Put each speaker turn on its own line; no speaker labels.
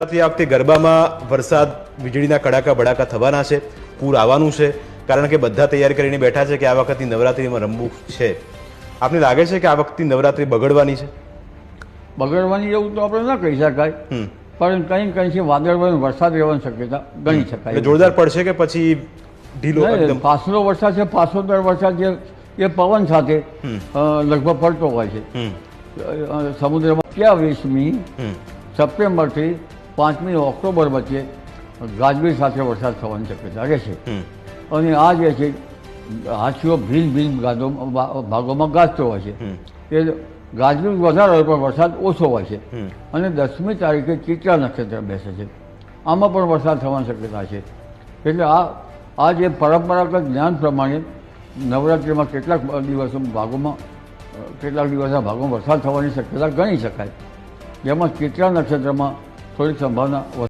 આ વખતે ગરબામાં વરસાદ વીજળીના કડાકા ભડાકા થવાના છે પૂર આવવાનું છે કારણ કે બધા તૈયારી કરીને બેઠા છે કે આ વખતની નવરાત્રીમાં રમવું છે. આપને લાગે છે કે આ વખતની નવરાત્રિ બગડવાની છે?
બગડવાની એવું તો આપણે ના કહી શકાય. પણ કંઈ કંઈ છે વાદળવાનો વરસાદ રહેવાની શક્યતા ગણી શકાય.
જોરદાર પડશે કે પછી ઢીલો
પાછલો વરસાદ છે પાછો દર વરસાદ જે એ પવન સાથે લગભગ પડતો હોય છે. સમુદ્રમાં ક્યાં
વીસમી
સપ્ટેમ્બરથી પાંચમી ઓક્ટોબર વચ્ચે ગાજવીજ સાથે વરસાદ થવાની શક્યતા રહે છે. અને આ જે છે હાથીઓ ભીન ભીન ગાદો ભાગોમાં ગાજતો હોય છે. એ ગાજવીજ વધારે હોય પણ વરસાદ ઓછો હોય છે. અને દસમી તારીખે ચિત્રા નક્ષત્ર બેસે છે. આમાં પણ વરસાદ થવાની શક્યતા છે. એટલે આ આ જે પરંપરાગત જ્ઞાન પ્રમાણે નવરાત્રિમાં કેટલાક દિવસો ભાગોમાં કેટલાક દિવસના ભાગોમાં વરસાદ થવાની શક્યતા ગણી શકાય. જેમાં ચિત્રા નક્ષત્રમાં 所以怎么呢？我。